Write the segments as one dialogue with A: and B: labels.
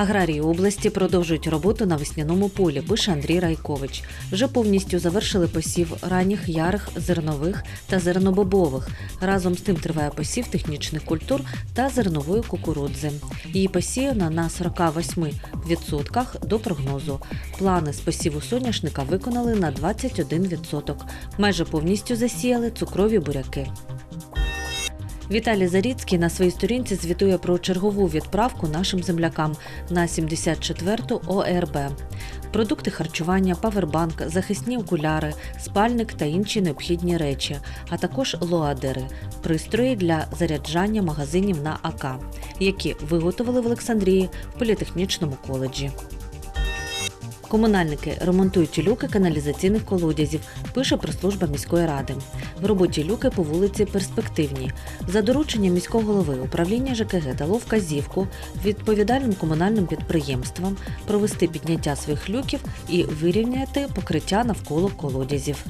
A: Аграрії області продовжують роботу на весняному полі, пише Андрій Райкович. Вже повністю завершили посів ранніх ярих, зернових та зернобобових. Разом з тим триває посів технічних культур та зернової кукурудзи. Її посіяно на 48% до прогнозу. Плани з посіву соняшника виконали на 21%. Майже повністю засіяли цукрові буряки. Віталій Заріцький на своїй сторінці звітує про чергову відправку нашим землякам на 74-ту ОРБ. Продукти харчування, павербанк, захисні окуляри, спальник та інші необхідні речі, а також лоадери, пристрої для заряджання магазинів на АК, які виготовили в Олександрії в політехнічному коледжі. Комунальники ремонтують люки каналізаційних колодязів, пише прес-служба міської ради. В роботі люки по вулиці перспективні. За дорученням міського голови управління ЖКГ дало вказівку відповідальним комунальним підприємствам провести підняття своїх люків і вирівняти покриття навколо колодязів.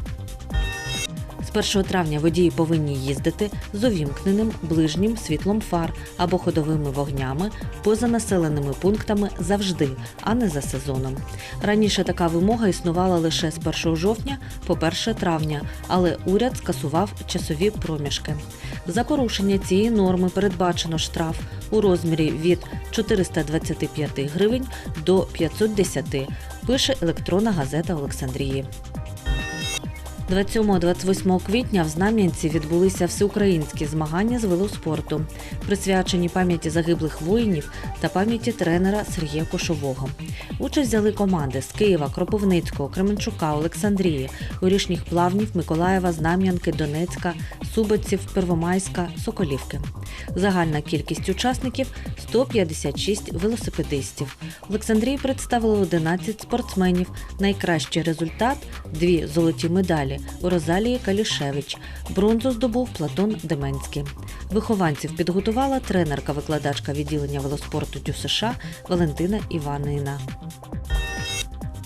A: З 1 травня водії повинні їздити з увімкненим ближнім світлом фар або ходовими вогнями поза населеними пунктами завжди, а не за сезоном. Раніше така вимога існувала лише з 1 жовтня по 1 травня, але уряд скасував часові проміжки. За порушення цієї норми передбачено штраф у розмірі від 425 гривень до 510, пише електронна газета Олександрії. 27-28 квітня в Знам'янці відбулися всеукраїнські змагання з велоспорту, присвячені пам'яті загиблих воїнів та пам'яті тренера Сергія Кошового. Участь взяли команди з Києва, Кропивницького, Кременчука, Олександрії, Горішніх Плавнів, Миколаєва, Знам'янки, Донецька, Субиців, Первомайська, Соколівки. Загальна кількість учасників 156 велосипедистів. Олександрії представили 11 спортсменів. Найкращий результат дві золоті медалі у Розалії Калішевич. Бронзу здобув Платон Деменський. Вихованців підготувала тренерка-викладачка відділення велоспорту ДЮСШ США Валентина Іванина.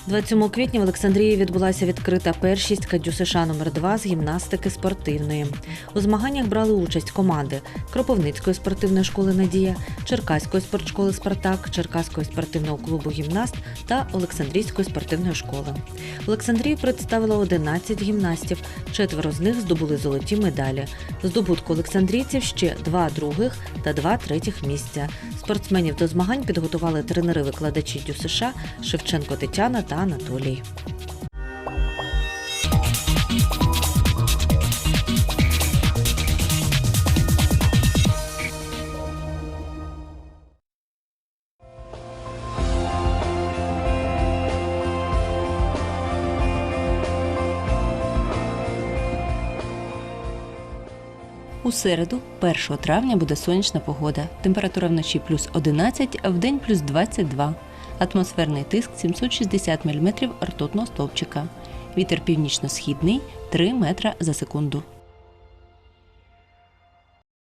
A: 27 квітня в Олександрії відбулася відкрита першість Кадю США номер 2 з гімнастики спортивної. У змаганнях брали участь команди Кропивницької спортивної школи Надія, Черкаської спортшколи Спартак, Черкаського спортивного клубу Гімнаст та Олександрійської спортивної школи. В Олександрії представило 11 гімнастів. Четверо з них здобули золоті медалі. Здобутку олександрійців ще два других та два третіх місця. Спортсменів до змагань підготували тренери-викладачі ДЮСШ Шевченко Тетяна та Анатолій.
B: У середу, 1 травня, буде сонячна погода. Температура вночі плюс 11, а вдень плюс 22. Атмосферний тиск 760 мм ртутного стовпчика. Вітер північно-східний 3 метра за секунду.